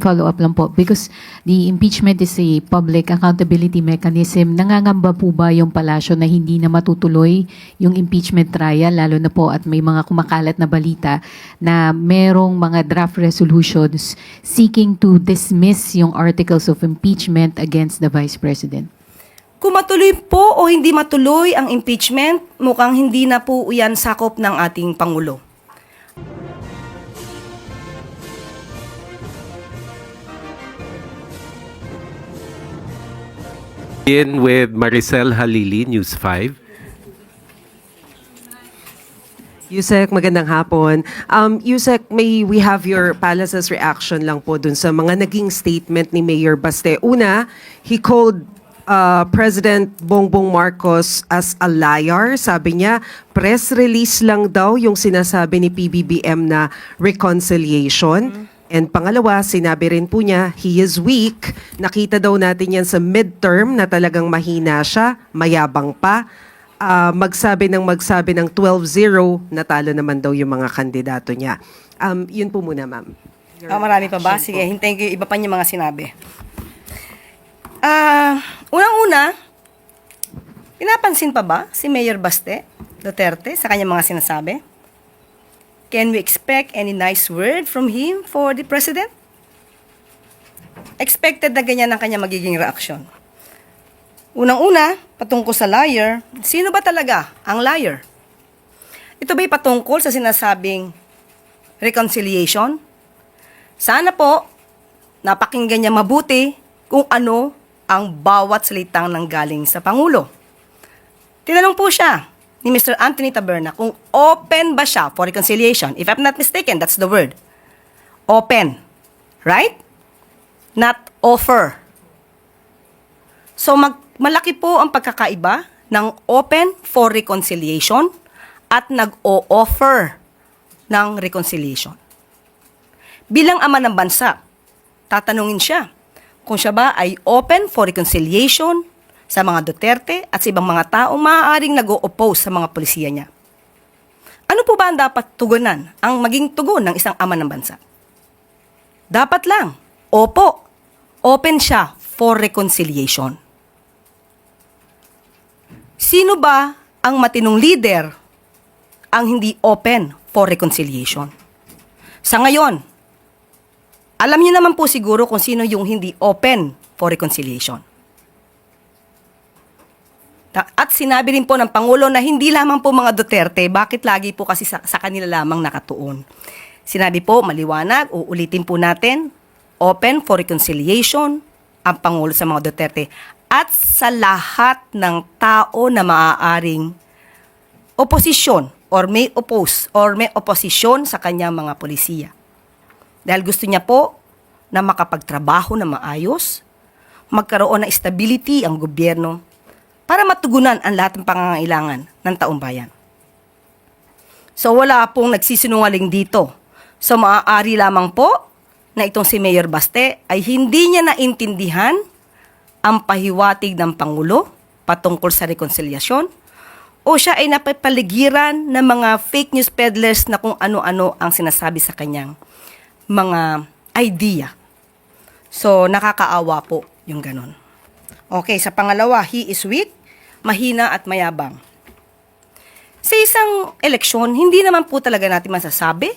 follow up lang po because the impeachment is a public accountability mechanism. Nangangamba po ba yung palasyo na hindi na matutuloy yung impeachment trial lalo na po at may mga kumakalat na balita na merong mga draft resolutions seeking to dismiss yung articles of impeachment against the Vice President? Kung matuloy po o hindi matuloy ang impeachment, mukhang hindi na po yan sakop ng ating Pangulo. In with Maricel Halili, News 5. Yusek, magandang hapon. Um, Yusek, may we have your palace's reaction lang po dun sa mga naging statement ni Mayor Baste. Una, he called uh, President Bongbong Marcos as a liar. Sabi niya, press release lang daw yung sinasabi ni PBBM na reconciliation. And pangalawa, sinabi rin po niya, he is weak. Nakita daw natin yan sa midterm na talagang mahina siya, mayabang pa ah, magsabi ng magsabi ng 12-0, natalo naman daw yung mga kandidato niya. Um, yun po muna, ma'am. Ah, marami pa ba? Sige, hintayin ko iba pa niya mga sinabi. Ah, unang-una, pinapansin pa ba si Mayor Baste Duterte sa kanyang mga sinasabi? Can we expect any nice word from him for the President? Expected na ganyan ang kanyang magiging reaksyon. Unang-una, patungkol sa liar, sino ba talaga ang liar? Ito ba'y patungkol sa sinasabing reconciliation? Sana po, napakinggan niya mabuti kung ano ang bawat salitang nanggaling sa Pangulo. Tinanong po siya ni Mr. Anthony Taberna kung open ba siya for reconciliation. If I'm not mistaken, that's the word. Open. Right? Not offer. So mag, malaki po ang pagkakaiba ng open for reconciliation at nag-o-offer ng reconciliation. Bilang ama ng bansa, tatanungin siya kung siya ba ay open for reconciliation sa mga Duterte at sa ibang mga taong maaaring nag-o-oppose sa mga polisiya niya. Ano po ba ang dapat tugunan, ang maging tugon ng isang ama ng bansa? Dapat lang, opo, open siya for reconciliation. Sino ba ang matinong leader ang hindi open for reconciliation? Sa ngayon, alam niyo naman po siguro kung sino yung hindi open for reconciliation. At sinabi rin po ng Pangulo na hindi lamang po mga Duterte, bakit lagi po kasi sa, sa kanila lamang nakatuon. Sinabi po, maliwanag, uulitin po natin, open for reconciliation ang Pangulo sa mga Duterte at sa lahat ng tao na maaaring oposisyon or may oppose or may oposisyon sa kanyang mga polisiya. Dahil gusto niya po na makapagtrabaho na maayos, magkaroon ng stability ang gobyerno para matugunan ang lahat ng pangangailangan ng taong bayan. So wala pong nagsisinungaling dito. So maaari lamang po na itong si Mayor Baste ay hindi niya naintindihan ang pahiwatig ng Pangulo patungkol sa rekonsilyasyon o siya ay napapaligiran ng mga fake news peddlers na kung ano-ano ang sinasabi sa kanyang mga idea. So, nakakaawa po yung ganun. Okay, sa pangalawa, he is weak, mahina at mayabang. Sa isang eleksyon, hindi naman po talaga natin masasabi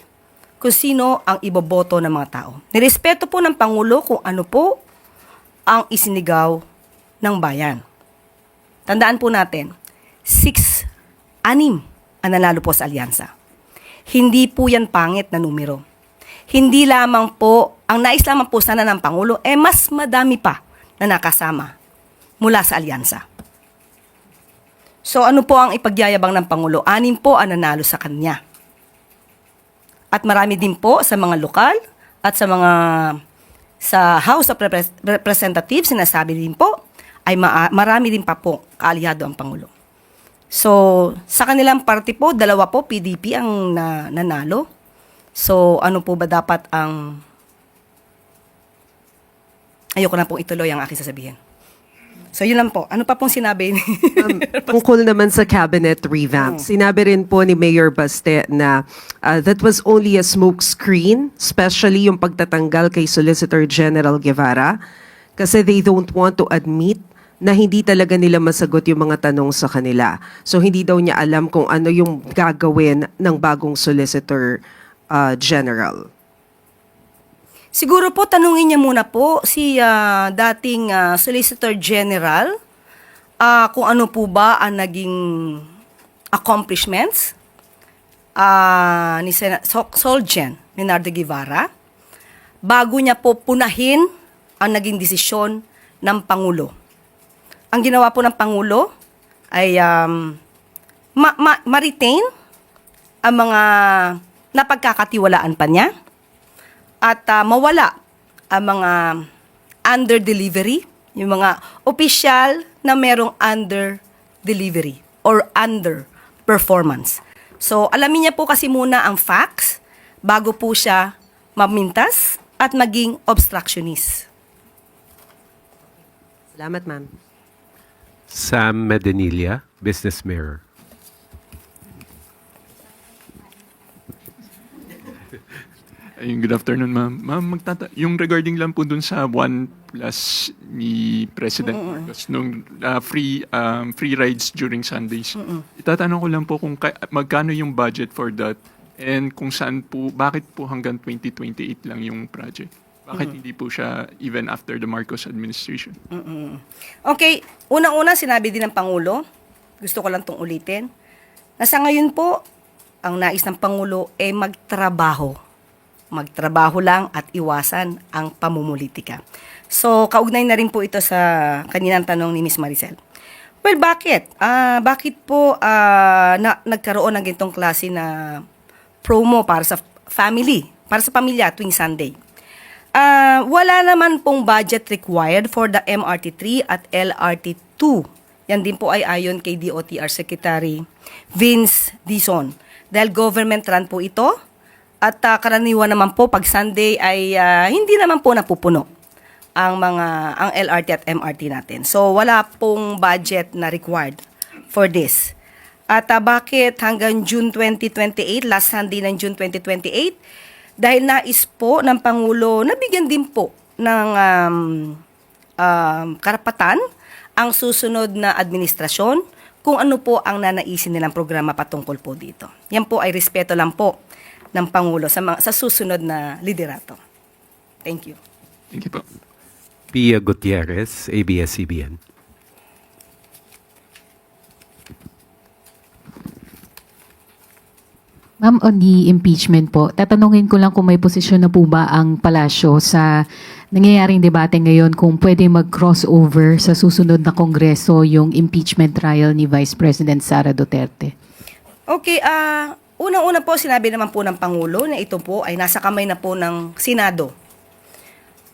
kung sino ang iboboto ng mga tao. Nirespeto po ng Pangulo kung ano po ang isinigaw ng bayan. Tandaan po natin, six, anim ang nanalo po sa alyansa. Hindi po yan pangit na numero. Hindi lamang po, ang nais lamang po sana ng Pangulo, eh mas madami pa na nakasama mula sa alyansa. So ano po ang ipagyayabang ng Pangulo? Anim po ang nanalo sa kanya. At marami din po sa mga lokal at sa mga sa House of Repres- Representatives, sinasabi din po, ay maa- marami din pa po kaalyado ang Pangulo. So, sa kanilang party po, dalawa po, PDP ang na, nanalo. So, ano po ba dapat ang... Ayoko na pong ituloy ang aking sasabihin. So yun lang po. Ano pa pong sinabi? Um, tungkol naman sa cabinet revamp, sinabi rin po ni Mayor Baste na uh, that was only a smoke screen, especially yung pagtatanggal kay Solicitor General Guevara, kasi they don't want to admit na hindi talaga nila masagot yung mga tanong sa kanila. So hindi daw niya alam kung ano yung gagawin ng bagong Solicitor uh, General. Siguro po tanungin niya muna po si ah, dating ah, Solicitor General ah, kung ano po ba ang naging accomplishments ah, ni Sen- Sol- Solgen Leonardo Guevara bago niya po punahin ang naging desisyon ng Pangulo. Ang ginawa po ng Pangulo ay um, ma- ma- ma-retain ang mga napagkakatiwalaan pa niya at ah, mawala ang mga under delivery, yung mga official na merong under delivery or under performance. So, alamin niya po kasi muna ang facts bago po siya mamintas at maging obstructionist. Salamat, ma'am. Sam Medinilla, Business Mirror. Ayun, good afternoon, ma'am. Ma'am, magtata yung regarding lang po dun sa one plus ni President Marcos nung uh, free um, free rides during Sundays. Itatanong ko lang po kung ka- magkano yung budget for that and kung saan po, bakit po hanggang 2028 lang yung project? Bakit hindi po siya even after the Marcos administration? Okay, unang-una sinabi din ng Pangulo, gusto ko lang itong ulitin, na sa ngayon po, ang nais ng Pangulo ay magtrabaho. Magtrabaho lang at iwasan ang pamumulitika. So, kaugnay na rin po ito sa kaninang tanong ni Miss Maricel. Well, bakit? Ah, bakit po ah, na, nagkaroon ng ganitong klase na promo para sa family, para sa pamilya tuwing Sunday? Ah, wala naman pong budget required for the MRT3 at LRT2. Yan din po ay ayon kay DOTR Secretary Vince Dizon. Dahil government run po ito at ah, karaniwan naman po pag Sunday ay ah, hindi naman po napupuno ang mga ang LRT at MRT natin. So wala pong budget na required for this. At ah, bakit hanggang June 2028, last Sunday ng June 2028? Dahil nais po ng Pangulo na bigyan din po ng um, um, karapatan ang susunod na administrasyon kung ano po ang nanaisin nilang programa patungkol po dito. Yan po ay respeto lang po ng Pangulo sa, mga, sa susunod na liderato. Thank you. Thank you po. Pia Gutierrez, ABS-CBN. Ma'am, on the impeachment po, tatanungin ko lang kung may posisyon na po ba ang palasyo sa nangyayaring debate ngayon kung pwede mag-crossover sa susunod na kongreso yung impeachment trial ni Vice President Sara Duterte. Okay, ah unang-una po sinabi naman po ng Pangulo na ito po ay nasa kamay na po ng Senado.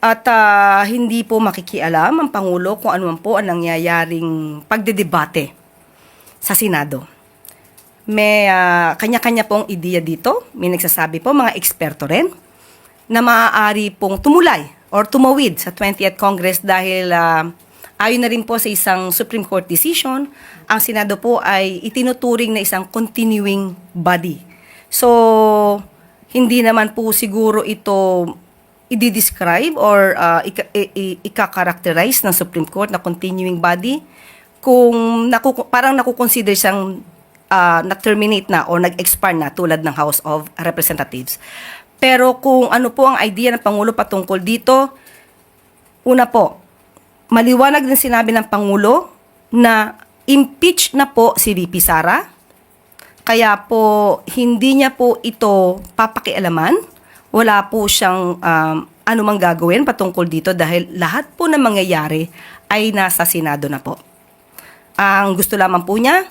At ah, hindi po makikialam ang Pangulo kung ano man po ang nangyayaring pagdedebate sa Senado. May ah, kanya-kanya pong ideya dito. May nagsasabi po, mga eksperto rin, na maaari pong tumulay or tumawid sa 20th Congress dahil ah, ayon na rin po sa isang Supreme Court decision, ang Senado po ay itinuturing na isang continuing body. So, hindi naman po siguro ito i-describe or uh, ika- i- i- ika-characterize ng Supreme Court na continuing body kung naku- parang nakukonsider siyang uh, na-terminate na o nag-expire na tulad ng House of Representatives. Pero kung ano po ang idea ng Pangulo patungkol dito, una po, maliwanag din sinabi ng Pangulo na impeach na po si VP Sara. Kaya po, hindi niya po ito papakialaman. Wala po siyang um, anumang gagawin patungkol dito dahil lahat po na mangyayari ay nasa Senado na po. Ang gusto lamang po niya,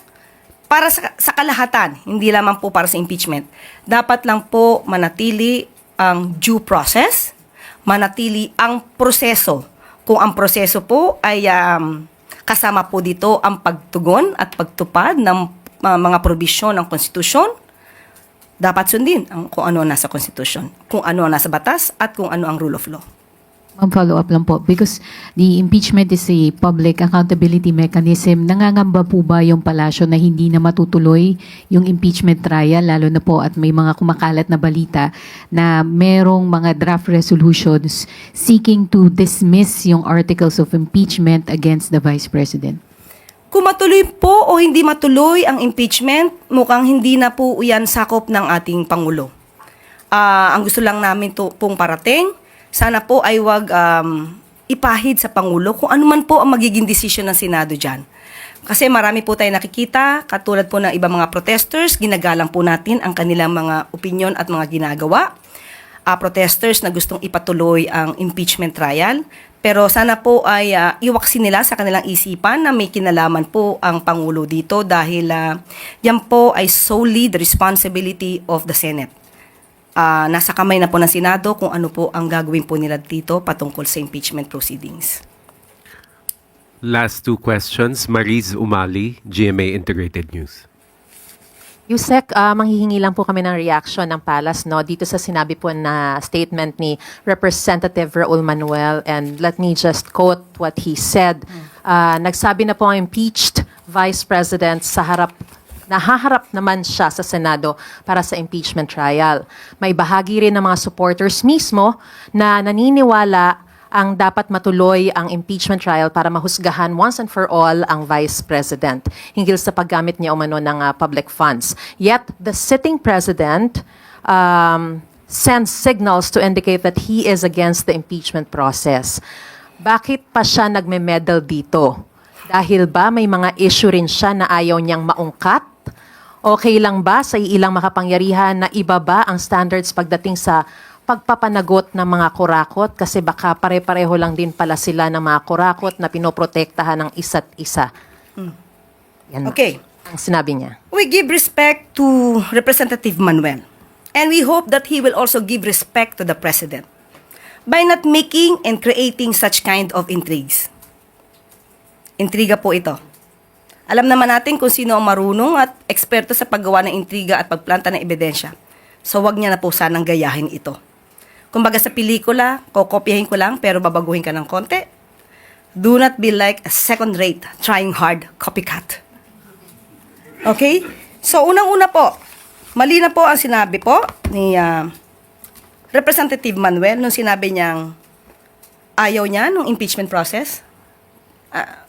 para sa, sa kalahatan, hindi lamang po para sa impeachment, dapat lang po manatili ang due process, manatili ang proseso. Kung ang proseso po ay um, kasama po dito ang pagtugon at pagtupad ng uh, mga probisyon ng konstitusyon, dapat sundin ang kung ano nasa konstitusyon, kung ano nasa batas at kung ano ang rule of law. Ma'am, follow up lang po. Because the impeachment is a public accountability mechanism. Nangangamba po ba yung palasyo na hindi na matutuloy yung impeachment trial, lalo na po at may mga kumakalat na balita na merong mga draft resolutions seeking to dismiss yung articles of impeachment against the Vice President? Kung matuloy po o hindi matuloy ang impeachment, mukhang hindi na po yan sakop ng ating Pangulo. Ah, ang gusto lang namin to, pong parating, sana po ay wag um, ipahid sa Pangulo kung ano man po ang magiging desisyon ng Senado dyan. Kasi marami po tayo nakikita, katulad po ng ibang mga protesters, ginagalang po natin ang kanilang mga opinion at mga ginagawa. Ah, protesters na gustong ipatuloy ang impeachment trial. Pero sana po ay ah, iwaksin nila sa kanilang isipan na may kinalaman po ang Pangulo dito dahil ah, yan po ay solely the responsibility of the Senate. Ah, nasa kamay na po ng Senado kung ano po ang gagawin po nila dito patungkol sa impeachment proceedings. Last two questions. Mariz Umali, GMA Integrated News. Yusek, ah, manghihingi lang po kami ng reaction ng Palace no dito sa sinabi po na statement ni Representative Raul Manuel and let me just quote what he said. Ah, nagsabi na po ang impeached Vice President sa harap nahaharap naman siya sa Senado para sa impeachment trial. May bahagi rin ng mga supporters mismo na naniniwala ang dapat matuloy ang impeachment trial para mahusgahan once and for all ang Vice President hinggil sa paggamit niya umano ng ah, public funds. Yet, the sitting President um, sends signals to indicate that he is against the impeachment process. Bakit pa siya nagme-medal dito? Dahil ba may mga issue rin siya na ayaw niyang maungkat? Okay lang ba sa ilang makapangyarihan na ibaba ang standards pagdating sa pagpapanagot ng mga kurakot kasi baka pare-pareho lang din pala sila ng mga kurakot na pinoprotektahan ng isa't isa. Yan Okay. ang sinabi niya. We give respect to Representative Manuel. And we hope that he will also give respect to the President by not making and creating such kind of intrigues. Intriga po ito. Alam naman natin kung sino ang marunong at eksperto sa paggawa ng intriga at pagplanta ng ebidensya. So wag niya na po sanang gayahin ito. Kumbaga sa pelikula, kokopyahin ko lang pero babaguhin ka ng konti. Do not be like a second-rate, trying hard copycat. Okay? So, unang-una po, mali na po ang sinabi po ni ah, Representative Manuel nung sinabi niyang ayaw niya nung impeachment process. Ma'am,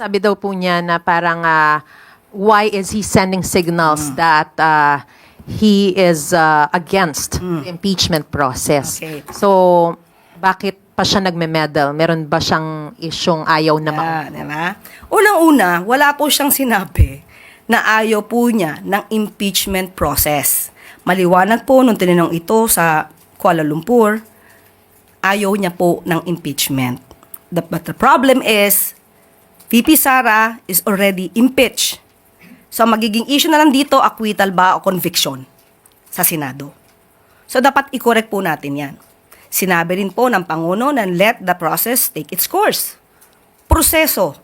sinasabi daw po niya na parang ah, why is he sending signals that ah, he is ah, against the impeachment process. Okay. So, bakit pa siya nagme-medal? Meron ba siyang isyong ayaw na ma- Ah, di ba? Unang-una, wala po siyang sinabi na ayaw po niya ng impeachment process. Maliwanag po nung tinanong ito sa Kuala Lumpur, ayaw niya po ng impeachment. The, but the problem is, VP Sara is already impeached. So, magiging issue na lang dito, acquittal ba o conviction sa Senado. So, dapat i-correct po natin yan. Sinabi rin po ng Pangulo na let the process take its course. Proseso.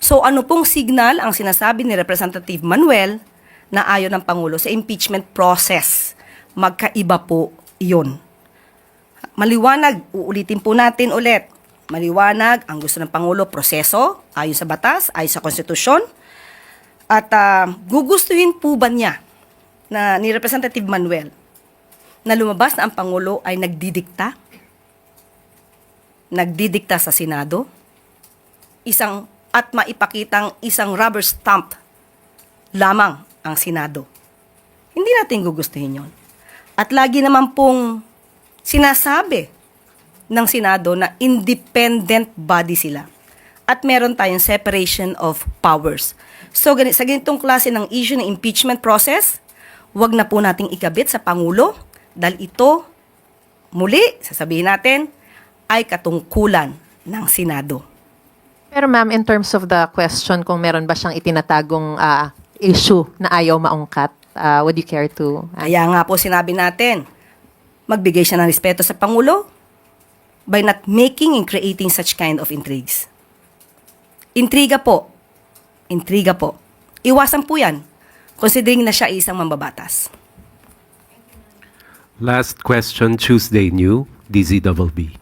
So, ano pong signal ang sinasabi ni Representative Manuel na ayaw ng Pangulo sa impeachment process? Magkaiba po iyon. Maliwanag, uulitin po natin ulit. Maliwanag, ang gusto ng Pangulo, proseso, ayon sa batas, ayon sa konstitusyon. At ah, gugustuhin po ba niya na ni Representative Manuel na lumabas na ang Pangulo ay nagdidikta? Nagdidikta sa Senado? Isang at maipakitang isang rubber stamp lamang ang Senado. Hindi natin gugustuhin yon. At lagi naman pong sinasabi ng Senado na independent body sila. At meron tayong separation of powers. So gani- sa ganitong klase ng issue ng impeachment process, wag na po nating ikabit sa Pangulo dahil ito, muli, sasabihin natin, ay katungkulan ng Senado. Pero ma'am, in terms of the question kung meron ba siyang itinatagong ah, issue na ayaw maungkat, ah, would you care to? ah, Kaya nga po sinabi natin, magbigay siya ng respeto sa Pangulo by not making and creating such kind of intrigues. Intriga po. Intriga po. Iwasan po yan, considering na siya ay isang mambabatas. Last question, Tuesday New, DZBB.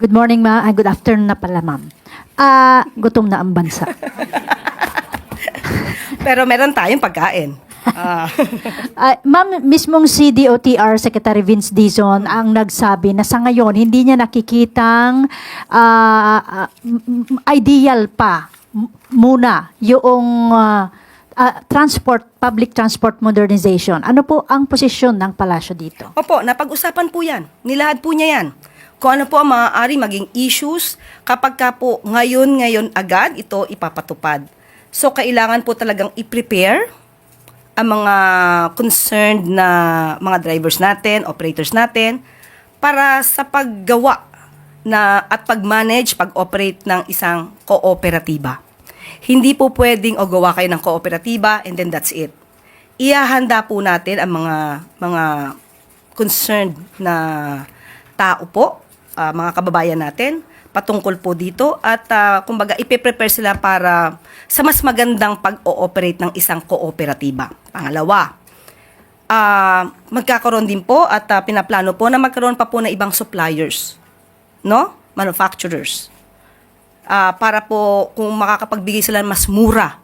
Good morning, ma. Ah, good afternoon na pala, ma'am. Ah, gutom na ang bansa. Pero meron tayong pagkain. Ah. Ah, ma'am, mismong CDOTR Secretary Vince Dizon ang nagsabi na sa ngayon hindi niya nakikitang m- ideal pa muna yung ah, ah, transport public transport modernization. Ano po ang posisyon ng palasyo dito? Opo, napag-usapan po yan. Nilahad po niya yan. Kung ano po ang maaari maging issues kapag ka po ngayon-ngayon agad ito ipapatupad. So, kailangan po talagang i-prepare ang mga concerned na mga drivers natin, operators natin, para sa paggawa na at pag-manage, pag-operate ng isang kooperatiba. Hindi po pwedeng o gawa kayo ng kooperatiba and then that's it. Iahanda po natin ang mga mga concerned na tao po, ah, mga kababayan natin, patungkol po dito at ah, kumbaga ipe-prepare sila para sa mas magandang pag-ooperate ng isang kooperatiba. Pangalawa, ah, magkakaroon din po at ah, pinaplano po na magkaroon pa po ng ibang suppliers, no? Manufacturers. Ah, para po kung makakapagbigay sila mas mura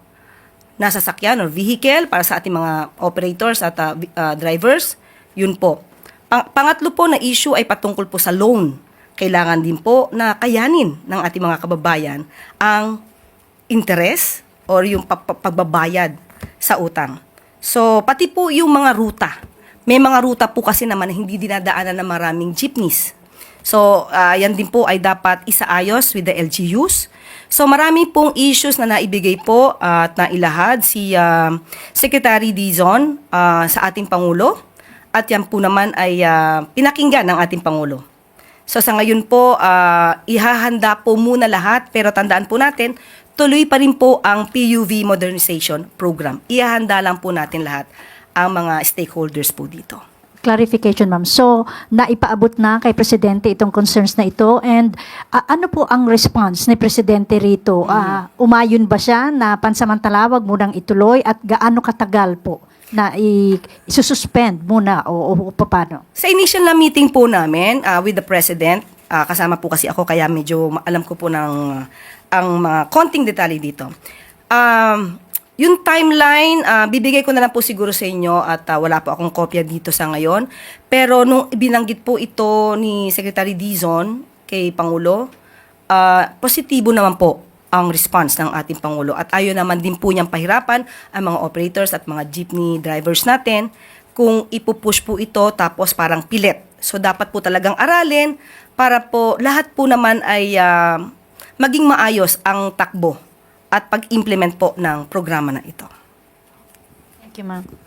na sasakyan or vehicle para sa ating mga operators at ah, drivers, yun po. Pang- pangatlo po na issue ay patungkol po sa loan. Kailangan din po na kayanin ng ating mga kababayan ang interest or yung pa- pa- pagbabayad sa utang. So, pati po yung mga ruta. May mga ruta po kasi naman na hindi dinadaanan ng maraming jeepneys. So, ah, yan din po ay dapat isaayos with the LGUs. So, marami pong issues na naibigay po at nailahad si ah, Secretary Dizon ah, sa ating Pangulo. At yan po naman ay ah, pinakinggan ng ating Pangulo. So sa ngayon po, ah, ihahanda po muna lahat pero tandaan po natin, tuloy pa rin po ang PUV Modernization Program. Ihahanda lang po natin lahat ang mga stakeholders po dito. Clarification, ma'am. So, naipaabot na kay Presidente itong concerns na ito and ah, ano po ang response ni Presidente rito? Ah, umayon ba siya na pansamantala wag munang ituloy at gaano katagal po na i- isususpend muna o, o, o paano? Sa initial na meeting po namin ah, with the President, ah, kasama po kasi ako kaya medyo alam ko po ng ang mga konting detalye dito. Um, yung timeline, ah, bibigay ko na lang po siguro sa inyo at ah, wala po akong kopya dito sa ngayon. Pero nung binanggit po ito ni Secretary Dizon kay Pangulo, ah, positibo naman po ang response ng ating Pangulo. At ayaw naman din po niyang pahirapan ang mga operators at mga jeepney drivers natin kung ipupush po ito tapos parang pilit. So dapat po talagang aralin para po lahat po naman ay ah, maging maayos ang takbo at pag-implement po ng programa na ito. Thank you, ma'am.